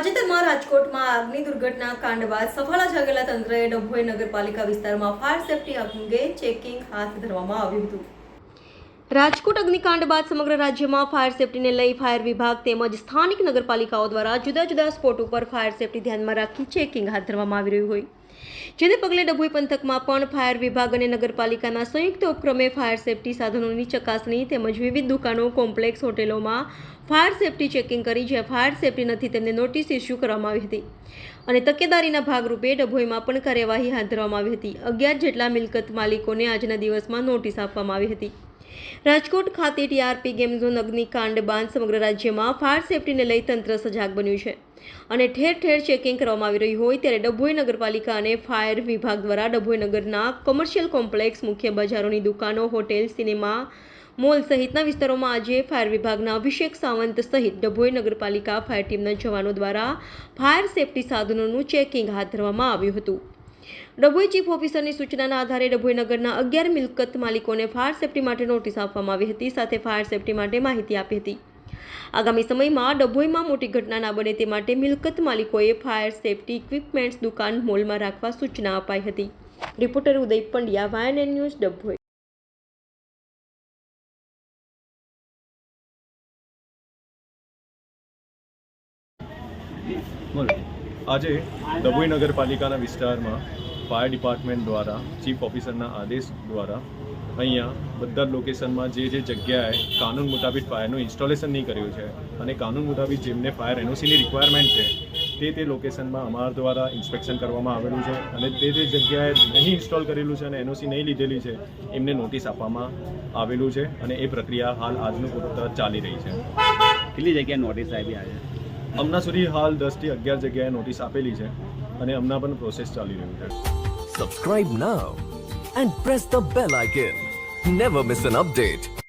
તાજેતરમાં રાજકોટમાં આગની દુર્ઘટના કાંડ બાદ સફાળા જાગેલા તંત્રએ ડભોઈ નગરપાલિકા વિસ્તારમાં ફાયર સેફટી અંગે ચેકિંગ હાથ ધરવામાં આવ્યું હતું. રાજકોટ અગ્નિકાંડ બાદ સમગ્ર રાજ્યમાં ફાયર સેફટીને લઈ ફાયર વિભાગ તેમજ સ્થાનિક નગરપાલિકાઓ દ્વારા જુદા જુદા સ્પોટ ઉપર ફાયર સેફટી ધ્યાનમાં રાખી ચેકિંગ હાથ ધરવામાં આવી રહ્યું હોય. જેને પગલે ડભોઈ પંથકમાં પણ ફાયર વિભાગ અને નગરપાલિકાના સંયુક્ત ઉપક્રમે ફાયર સેફટી સાધનોની ચકાસણી તેમજ વિવિધ દુકાનો, કોમ્પ્લેક્સ, હોટેલોમાં ફાયર સેફટી ચેકિંગ કરી જ્યાં ફાયર સેફટી નથી તેમને નોટિસ ઇસ્યુ કરવામાં આવી હતી. અને તકેદારીના ભાગરૂપે ડભોઈમાં પણ કાર્યવાહી હાથ ધરવામાં આવી હતી. અગિયાર જેટલા મિલકત માલિકોને આજના દિવસમાં નોટિસ આપવામાં આવી હતી. રાજકોટ ખાતે ટીઆરપી ગેમ ઝોન અગ્નિકાંડ બાદ સમગ્ર રાજ્યમાં ફાયર સેફટીને લઈ તંત્ર સજાગ બન્યું છે અને ઠેર ઠેર ચેકિંગ કરવામાં આવી રહ્યું હોય ત્યારે ડભોઈ નગરપાલિકા અને ફાયર વિભાગ દ્વારા ડભોઈ નગરના કોમર્શિયલ કોમ્પ્લેક્સ મુખ્ય બજારોની દુકાનો, હોટેલ, સિનેમા મોલ સહિતના વિસ્તારોમાં આજે ફાયર વિભાગના અભિષેક સાવંત સહિત ડભોઈ નગરપાલિકા ફાયર ટીમના જવાનો દ્વારા ફાયર સેફટી સાધનોનું ચેકિંગ હાથ ધરવામાં આવ્યું હતું. ડભોઈ ચીફ ઓફિસરની સૂચનાના આધારે ડભોઈ નગરના અગિયાર મિલકત માલિકોને ફાયર સેફટી માટે નોટિસ આપવામાં આવી હતી, સાથે ફાયર સેફટી માટે માહિતી આપી હતી. આગામી સમયમાં ડભોઈમાં મોટી ઘટના ના બને તે માટે મિલકત માલિકોએ ફાયર સેફટી ઇક્વિપમેન્ટ્સ દુકાન મોલમાં રાખવા સૂચના અપાઈ હતી. રિપોર્ટર ઉદય પંડ્યા વાયન ન્યૂઝ ડભોઈ. બોલો. આજે ડભોઈ નગરપાલિકાના વિસ્તારમાં ફાયર ડિપાર્ટમેન્ટ દ્વારા, ચીફ ઓફિસરના આદેશ દ્વારા અહીંયા બધા જ લોકેશનમાં જે જે જગ્યાએ કાનૂન મુતાબિક ફાયરનું ઇન્સ્ટોલેશન નહીં કર્યું છે અને કાનૂન મુતાબિક જેમને ફાયર એનઓસીની રિક્વાયરમેન્ટ છે, તે તે લોકેશનમાં અમારા દ્વારા ઇન્સ્પેક્શન કરવામાં આવેલું છે અને તે તે જગ્યાએ નહીં ઇન્સ્ટોલ કરેલું છે અને એનઓસી નહીં લીધેલી છે, એમને નોટિસ આપવામાં આવેલું છે અને એ પ્રક્રિયા હાલ આજનું પૂરતા ચાલી રહી છે. કેટલી જગ્યાએ નોટિસ આવી આજે? હમણાં સુધી હાલ દસથી અગિયાર જગ્યાએ નોટિસ આપેલી છે અને હમણાં પણ પ્રોસેસ ચાલી રહ્યું છે Subscribe now and press the bell icon. Never miss an update.